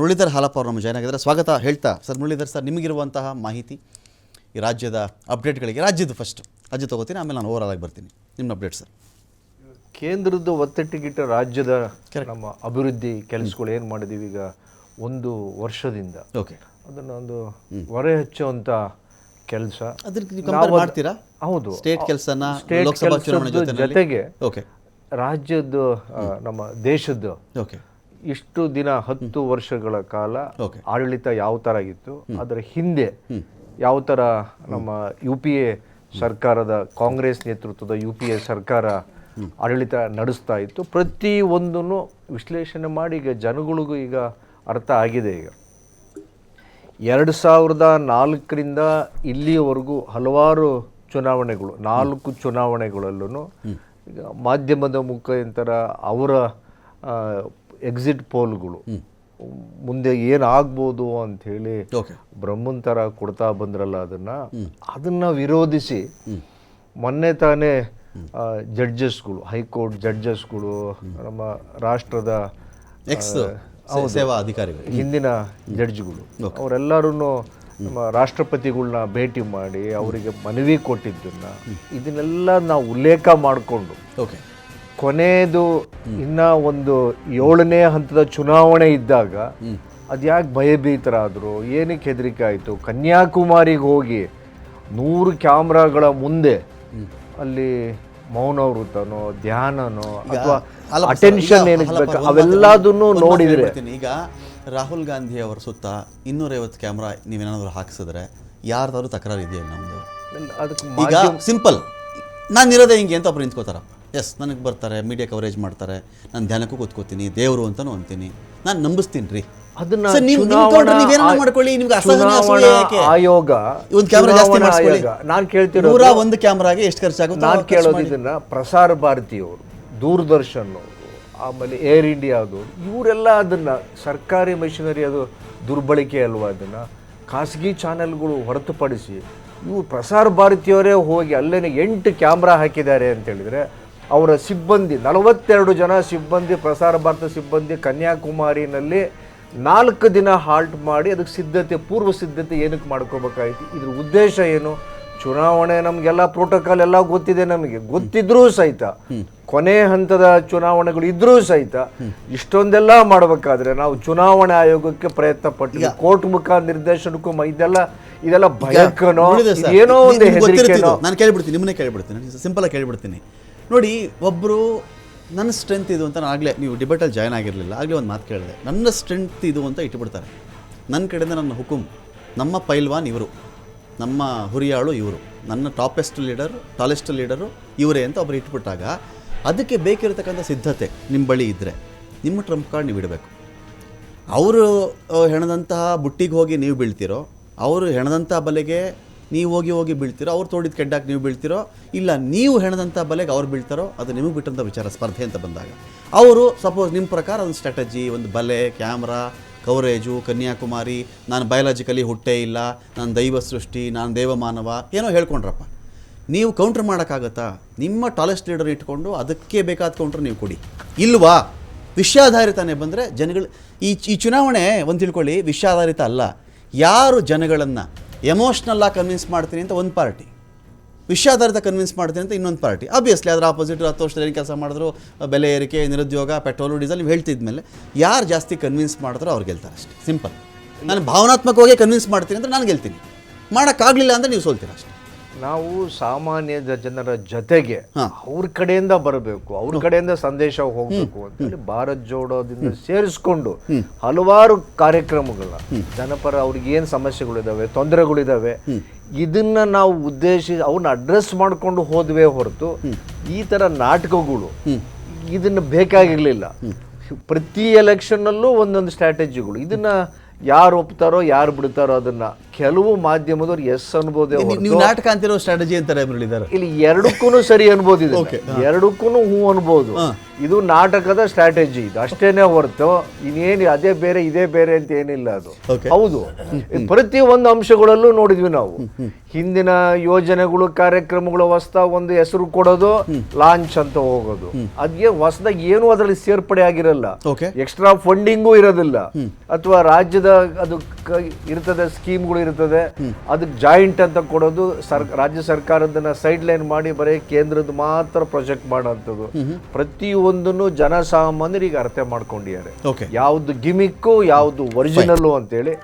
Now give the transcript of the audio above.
ಮುರಳೀಧರ್ ಹಾಲಪ್ಪ ಅವರು ನಮ್ಮ ಜಾಯ್ನ್ ಆಗಿದ್ದಾರೆ. ಸ್ವಾಗತ ಹೇಳ್ತಾ ಸರ್ ಮುರಳೀಧರ್ ಸರ್ ನಿಮಗಿರುವಂತಹ ಮಾಹಿತಿ ಈ ರಾಜ್ಯದ ಅಪ್ಡೇಟ್ಗಳಿಗೆ ರಾಜ್ಯದ ಫಸ್ಟ್ ರಾಜ್ಯ ತಗೋತೀನಿ ಆಮೇಲೆ ನಾನು ಓವರಾಲ್ ಆಗಿ ಬರ್ತೀನಿ. ನಿಮ್ಮ ಅಪ್ಡೇಟ್ ಸರ್. ಕೇಂದ್ರದ ಒತ್ತಟ್ಟಿಗಿಟ್ಟ ರಾಜ್ಯದ ನಮ್ಮ ಅಭಿವೃದ್ಧಿ ಕೆಲಸಗಳು ಏನು ಮಾಡಿದೀವಿ ಈಗ ಒಂದು ವರ್ಷದಿಂದ. ಓಕೆ ಅದನ್ನ ಒಂದು ಹೊರೆ ಹಚ್ಚುವಂಥ ಕೆಲಸ. ಮಾಡ್ತೀರಾ? ಹೌದು. ಸ್ಟೇಟ್ ಕೆಲಸನ ಸ್ಟೇಟ್ ಜೊತೆಗೆ ಓಕೆ ರಾಜ್ಯದ ನಮ್ಮ ದೇಶದ ಓಕೆ ಇಷ್ಟು ದಿನ ಹತ್ತು ವರ್ಷಗಳ ಕಾಲ ಆಡಳಿತ ಯಾವ ಥರ ಇತ್ತು ಅದರ ಹಿಂದೆ ಯಾವ ಥರ ನಮ್ಮ ಯು ಪಿ ಎ ಸರ್ಕಾರದ ಕಾಂಗ್ರೆಸ್ ನೇತೃತ್ವದ ಯು ಪಿ ಎ ಸರ್ಕಾರ ಆಡಳಿತ ನಡೆಸ್ತಾ ಇತ್ತು. ಪ್ರತಿ ಒಂದನ್ನು ವಿಶ್ಲೇಷಣೆ ಮಾಡಿ ಈಗ ಜನಗಳಿಗೂ ಈಗ ಅರ್ಥ ಆಗಿದೆ ಈಗ. ಎರಡು ಸಾವಿರದ ನಾಲ್ಕರಿಂದ ಇಲ್ಲಿಯವರೆಗೂ ಹಲವಾರು ಚುನಾವಣೆಗಳು ನಾಲ್ಕು ಚುನಾವಣೆಗಳಲ್ಲೂ ಈಗ ಮಾಧ್ಯಮದ ಮುಖಾಂತರ ಅವರ ಎಕ್ಸಿಟ್ ಪೋಲ್ಗಳು ಮುಂದೆ ಏನಾಗ್ಬೋದು ಅಂತ ಹೇಳಿ ಬ್ರಹ್ಮನ್ ಥರ ಕೊಡ್ತಾ ಬಂದ್ರಲ್ಲ ಅದನ್ನ ಅದನ್ನ ವಿರೋಧಿಸಿ ಮೊನ್ನೆ ತಾನೇ ಜಡ್ಜಸ್ಗಳು ಹೈಕೋರ್ಟ್ ಜಡ್ಜಸ್ಗಳು ನಮ್ಮ ರಾಷ್ಟ್ರದ ಎಕ್ಸ್ ಸೇವಾ ಅಧಿಕಾರಿಗಳು. ಹಿಂದಿನ ಜಡ್ಜ್ಗಳು. ಅವರೆಲ್ಲರೂ ನಮ್ಮ ರಾಷ್ಟ್ರಪತಿಗಳನ್ನ ಭೇಟಿ ಮಾಡಿ ಅವರಿಗೆ ಮನವಿ ಕೊಟ್ಟಿದ್ದನ್ನ ಇದನ್ನೆಲ್ಲ ನಾವು ಉಲ್ಲೇಖ ಮಾಡಿಕೊಂಡು ಓಕೆ. ಕೊನೆಯದು ಇನ್ನ ಒಂದು ಏಳನೇ ಹಂತದ ಚುನಾವಣೆ ಇದ್ದಾಗ ಅದ್ಯಾಕೆ ಭಯಭೀತರಾದರು? ಏನಕ್ಕೆ ಹೆದರಿಕೆ ಆಯಿತು? ಕನ್ಯಾಕುಮಾರಿಗೆ ಹೋಗಿ ನೂರು ಕ್ಯಾಮ್ರಾಗಳ ಮುಂದೆ ಅಲ್ಲಿ ಮೌನ ವೃತ್ತನೋ ಧ್ಯಾನನೋ ಅಥವಾ ಅಟೆನ್ಷನ್ ಏನಕ್ಕೆ ಬೇಕು? ಅವೆಲ್ಲದನ್ನು ನೋಡಿದರೆ ನೋಡಿದ್ರೆ. ಈಗ ರಾಹುಲ್ ಗಾಂಧಿ ಅವರ ಸುತ್ತ ಇನ್ನೂರೈವತ್ತು ಕ್ಯಾಮ್ರಾ ನೀವೇನಾದರೂ ಹಾಕಿಸಿದ್ರೆ ಯಾರ್ದಾದ್ರು ತಕರಾರು ಇದೆಯಾ ನಮ್ಮದು ಅದಕ್ಕೆ ಈಗ ಸಿಂಪಲ್. ನಾನು ಇರೋದೇ ಹಿಂಗೆ ಅಂತ ಒಬ್ರು ನಿಂತ್ಕೋತಾರ ಎಸ್ ನನಗೆ ಬರ್ತಾರೆ ಮೀಡಿಯಾ ಕವರೇಜ್ ಮಾಡ್ತಾರೆ ನಾನು ಧ್ಯಾನಕ್ಕೂ ಕೂತ್ಕೋತೀನಿ ದೇವರು ಅಂತಲೂ ಅಂತೀನಿ. ನಾನು ನಂಬಿಸ್ತೀನಿ ರೀ. ಅದನ್ನ ಸರ್, ನೀವು- ನಿಮ್ಮ ಚುನಾವಣಾ ಮಾಡ್ಕೊಳ್ಳಿ, ನಿಮ್ಗೆ ಅಸಹನೆ ಅಸೂಯೆ ಚುನಾವಣಾ ಯಾಕೆ? ಆಯೋಗ ಒಂದು ಕ್ಯಾಮ್ರಾ ಜಾಸ್ತಿ ಚುನಾವಣಾ ಮಾಡಿಸ್ಕೊಳ್ಳಿ. ಆಯೋಗ. ನಾನು ಕೇಳ್ತಿರೋದು ನೂರ ಒಂದು ಕ್ಯಾಮ್ರಾಗೆ ಎಷ್ಟು ಖರ್ಚಾಗುತ್ತೆ ನಾನು ಅಷ್ಟು ಖರ್ಚು ಕೇಳೋದು ಮಾಡಿ. ಇದನ್ನ ಪ್ರಸಾರ ಭಾರತಿಯವರು ದೂರದರ್ಶನ್ ಅವರು ಆಮೇಲೆ ಏರ್ ಇಂಡಿಯಾದವರು ಇವರೆಲ್ಲ ಅದನ್ನ ಸರ್ಕಾರಿ ಮೆಷಿನರಿ ಅದು ದುರ್ಬಳಕೆ ಅಲ್ವಾ ಅದನ್ನ? ಖಾಸಗಿ ಚಾನೆಲ್ಗಳು ಹೊರತುಪಡಿಸಿ ಇವು ಪ್ರಸಾರ ಭಾರತಿಯವರೇ ಹೋಗಿ ಅಲ್ಲೇನೆ ಎಂಟು ಕ್ಯಾಮ್ರಾ ಹಾಕಿದ್ದಾರೆ ಅಂತ ಹೇಳಿದ್ರೆ ಅವರ ಸಿಬ್ಬಂದಿ ನಲವತ್ತೆರಡು ಜನ ಸಿಬ್ಬಂದಿ ಪ್ರಸಾರ ಭಾರತ ಸಿಬ್ಬಂದಿ ಕನ್ಯಾಕುಮಾರಿನಲ್ಲಿ ನಾಲ್ಕು ದಿನ ಹಾಲ್ಟ್ ಮಾಡಿ ಅದಕ್ಕೆ ಸಿದ್ಧತೆ ಪೂರ್ವ ಸಿದ್ಧತೆ ಏನಕ್ಕೆ ಮಾಡ್ಕೋಬೇಕಾಯ್ತು ಇದ್ರ ಉದ್ದೇಶ ಏನು? ಚುನಾವಣೆ ನಮಗೆಲ್ಲ ಪ್ರೋಟೋಕಾಲ್ ಎಲ್ಲ ಗೊತ್ತಿದೆ ನಮಗೆ. ಗೊತ್ತಿದ್ರೂ ಸಹಿತ ಕೊನೆ ಹಂತದ ಚುನಾವಣೆಗಳು ಇದ್ರೂ ಸಹಿತ ಇಷ್ಟೊಂದೆಲ್ಲ ಮಾಡಬೇಕಾದ್ರೆ ನಾವು ಚುನಾವಣೆ ಆಯೋಗಕ್ಕೆ ಪ್ರಯತ್ನ ಪಟ್ಟಿ ಕೋರ್ಟ್ ಮುಖ ನಿರ್ದೇಶನಕ್ಕೂ ಇದೆಲ್ಲ ಇದೆಲ್ಲ ಭಯಕ್ಕನೋ? ಏನೋ ಒಂದು. ಹೆದರಿಕೆನೋ? ನಾನು ಕೇಳ್ಬಿಡ್ತೀನಿ ನಿಮ್ಮನ್ನೇ ಕೇಳ್ಬಿಡ್ತೀನಿ. ಸಿಂಪಲ್ ಆಗಿ ಕೇಳ್ಬಿಡ್ತೀನಿ. ನೋಡಿ ಒಬ್ಬರು ನನ್ನ ಸ್ಟ್ರೆಂತ್ ಇದು ಅಂತ ನಾನು ಆಗಲೇ ನೀವು ಡಿಬೇಟಲ್ಲಿ ಜಾಯ್ನ್ ಆಗಿರಲಿಲ್ಲ. ಆಗಲೇ ಒಂದು ಮಾತು ಕೇಳಿದೆ. ನನ್ನ ಸ್ಟ್ರೆಂತ್ ಇದು ಅಂತ ಇಟ್ಬಿಡ್ತಾರೆ. ನನ್ನ ಕಡೆಯಿಂದ ನನ್ನ ಹುಕುಂ, ನಮ್ಮ ಪೈಲ್ವಾನ್ ಇವರು, ನಮ್ಮ ಹುರಿಯಾಳು ಇವರು, ನನ್ನ ಟಾಪೆಸ್ಟ್ ಲೀಡರ್ ಟಾಲೆಸ್ಟ್ ಲೀಡರು ಇವರೇ ಅಂತ ಒಬ್ಬರು ಇಟ್ಬಿಟ್ಟಾಗ, ಅದಕ್ಕೆ ಬೇಕಿರತಕ್ಕಂಥ ಸಿದ್ಧತೆ ನಿಮ್ಮ ಬಳಿ ಇದ್ದರೆ ನಿಮ್ಮ ಟ್ರಂಪ್ ಕಾರ್ಡ್ ನೀವು ಇಡಬೇಕು. ಅವರು ಹೆಣದಂತಹ ಬುಟ್ಟಿಗೆ ಹೋಗಿ ನೀವು ಬೀಳ್ತಿರೋ, ಅವರು ಹೆಣದಂಥ ಬಲೆಗೆ ನೀವು ಹೋಗಿ ಹೋಗಿ ಬೀಳ್ತಿರೋ, ಅವ್ರು ತೋಡಿದ ಕೆಡ್ಡಾಗಿ ನೀವು ಬೀಳ್ತಿರೋ, ಇಲ್ಲ ನೀವು ಹೆಣದಂಥ ಬಲೆಗೆ ಅವ್ರು ಬೀಳ್ತಾರೋ, ಅದು ನಿಮಗೆ ಬಿಟ್ಟಂಥ ವಿಚಾರ, ಸ್ಪರ್ಧೆ ಅಂತ ಬಂದಾಗ. ಅವರು ಸಪೋಸ್ ನಿಮ್ಮ ಪ್ರಕಾರ ಒಂದು ಸ್ಟ್ರಾಟಜಿ ಒಂದು ಬಲೆ ಕ್ಯಾಮ್ರಾ ಕವರೇಜು ಕನ್ಯಾಕುಮಾರಿ, ನಾನು ಬಯಾಲಜಿಕಲಿ ಹುಟ್ಟೇ ಇಲ್ಲ, ನಾನು ದೈವ ಸೃಷ್ಟಿ, ನಾನು ದೇವಮಾನವ ಏನೋ ಹೇಳ್ಕೊಂಡ್ರಪ್ಪ. ನೀವು ಕೌಂಟ್ರ್ ಮಾಡೋಕ್ಕಾಗತ್ತಾ? ನಿಮ್ಮ ಟಾಲೆಸ್ಟ್ ಲೀಡರ್ ಇಟ್ಕೊಂಡು ಅದಕ್ಕೆ ಬೇಕಾದ ಕೌಂಟ್ರ್ ನೀವು ಕೊಡಿ. ಇಲ್ವಾ? ವಿಷಯಾಧಾರಿತನೇ ಬಂದರೆ ಜನಗಳು, ಈ ಈ ಚುನಾವಣೆ ಒಂದು ತಿಳ್ಕೊಳ್ಳಿ, ವಿಷಯಾಧಾರಿತ ಅಲ್ಲ. ಯಾರು ಜನಗಳನ್ನು ಎಮೋಷ್ನಲ್ಲಾಗಿ ಕನ್ವಿನ್ಸ್ ಮಾಡ್ತೀನಿ ಅಂತ ಒಂದು ಪಾರ್ಟಿ ವಿಷಯಾಧಾರಿತ ಕನ್ವಿನ್ಸ್ ಮಾಡ್ತೀನಿ ಅಂತ ಇನ್ನೊಂದು ಪಾರ್ಟಿ ಆಬ್ವಿಯಸ್ಲಿ ಅದರ ಆಪೋಸಿಟ್ ಹತ್ತು ವರ್ಷದಲ್ಲಿ ಏನು ಕೆಲಸ ಮಾಡಿದ್ರು, ಬೆಲೆ ಏರಿಕೆ, ನಿರುದ್ಯೋಗ ಪೆಟ್ರೋಲು ಡೀಸೆಲ್ ನೀವು ಹೇಳ್ತಿದ್ಮೇಲೆ ಯಾರು ಜಾಸ್ತಿ ಕನ್ವಿನ್ಸ್ ಮಾಡಿದ್ರೋ ಅವ್ರು ಗೆಲ್ತಾರೆ ಅಷ್ಟೇ. ಸಿಂಪಲ್ ನಾನು ಭಾವನಾತ್ಮಕವಾಗಿ ಕನ್ವಿನ್ಸ್ ಮಾಡ್ತೀನಿ ಅಂದರೆ ನಾನು ಗೆಲ್ತೀನಿ. ಮಾಡೋಕ್ಕಾಗಲಿಲ್ಲ ಅಂದರೆ ನೀವು ಸೋಲ್ತೀರ ಅಷ್ಟೇ. ನಾವು ಸಾಮಾನ್ಯ ಜನರ ಜೊತೆಗೆ. ಅವ್ರ ಕಡೆಯಿಂದ ಬರಬೇಕು ಅವ್ರ ಕಡೆಯಿಂದ ಸಂದೇಶ ಹೋಗ್ಬೇಕು ಅಂತ ಹೇಳಿ ಭಾರತ್ ಜೋಡೋದಿಂದ ಸೇರಿಸ್ಕೊಂಡು ಹಲವಾರು ಕಾರ್ಯಕ್ರಮಗಳ ಜನಪರ ಅವ್ರಿಗೆ ಏನು ಸಮಸ್ಯೆಗಳಿದಾವೆ ತೊಂದರೆಗಳಿದಾವೆ ಇದನ್ನ ನಾವು ಉದ್ದೇಶಿಸಿ ಅವನ್ನ ಅಡ್ರೆಸ್ ಮಾಡ್ಕೊಂಡು ಹೋದ್ವೆ ಹೊರತು ಈ ತರ ನಾಟಕಗಳು ಇದನ್ನ ಬೇಕಾಗಿರಲಿಲ್ಲ. ಪ್ರತಿ ಎಲೆಕ್ಷನ್ನಲ್ಲೂ ಒಂದೊಂದು ಸ್ಟ್ರಾಟಜಿಗಳು ಇದನ್ನ ಯಾರು ಒಪ್ತಾರೋ ಯಾರು ಬಿಡ್ತಾರೋ ಅದನ್ನ ಕೆಲವು ಮಾಧ್ಯಮದವ್ರು ಎಸ್ ಅನ್ಬೋದೇ ನೀವು ನಾಟಕ ಅಂತಿರೋ ಸ್ಟ್ರಾಟಜಿ ಅಂತಾರೆ ಮುರಳೀಧರ್. ಇಲ್ಲಿ ಎರಡಕ್ಕೂ ಸರಿ ಅನ್ಬೋದಿದೆ. ಎರಡಕ್ಕೂ ಹೂ. ಅನ್ಬೋದು. ಇದು ನಾಟಕದ ಸ್ಟ್ರಾಟಜಿ ಇದು. ಅಷ್ಟೇನೆ ಹೊರತು ಇನ್ನೇನು ಅದೇ ಬೇರೆ ಇದೇ ಬೇರೆ ಅಂತ ಏನಿಲ್ಲ ಅದು. ಹೌದು. ಪ್ರತಿ ಒಂದು ಅಂಶಗಳಲ್ಲೂ ನೋಡಿದ್ವಿ ನಾವು. ಹಿಂದಿನ ಯೋಜನೆಗಳು ಕಾರ್ಯಕ್ರಮಗಳು ಹೊಸ್ದ ಒಂದು ಹೆಸರು ಕೊಡೋದು ಲಾಂಚ್ ಅಂತ ಹೋಗೋದು. ಅದ್ಗೆ ಹೊಸದಾಗಿ ಏನು ಅದರಲ್ಲಿ ಸೇರ್ಪಡೆ ಆಗಿರಲ್ಲ. ಎಕ್ಸ್ಟ್ರಾ ಫಂಡಿಂಗು ಇರೋದಿಲ್ಲ. ಅಥವಾ ರಾಜ್ಯದ ಅದು ಇರ್ತದೆ ಸ್ಕೀಮ್ಗಳು ಇರ್ತದೆ. ಅದಕ್ಕೆ ಜಾಯಿಂಟ್ ಅಂತ ಕೊಡೋದು ಸರ್ ರಾಜ್ಯ ಸರ್ಕಾರದನ್ನ ಸೈಡ್ ಲೈನ್ ಮಾಡಿ ಬರೀ ಕೇಂದ್ರದ ಮಾತ್ರ ಪ್ರೊಜೆಕ್ಟ್ ಮಾಡೋಂಥದ್ದು. ಪ್ರತಿಯೊಂದನ್ನು ಜನಸಾಮಾನ್ಯರಿಗೆ ಅರ್ಥ ಮಾಡ್ಕೊಂಡಿದ್ದಾರೆ. ಯಾವ್ದು ಗಿಮಿಕ್ಕು ಯಾವ್ದು ಒರಿಜಿನಲ್ಲು ಅಂತೇಳಿ.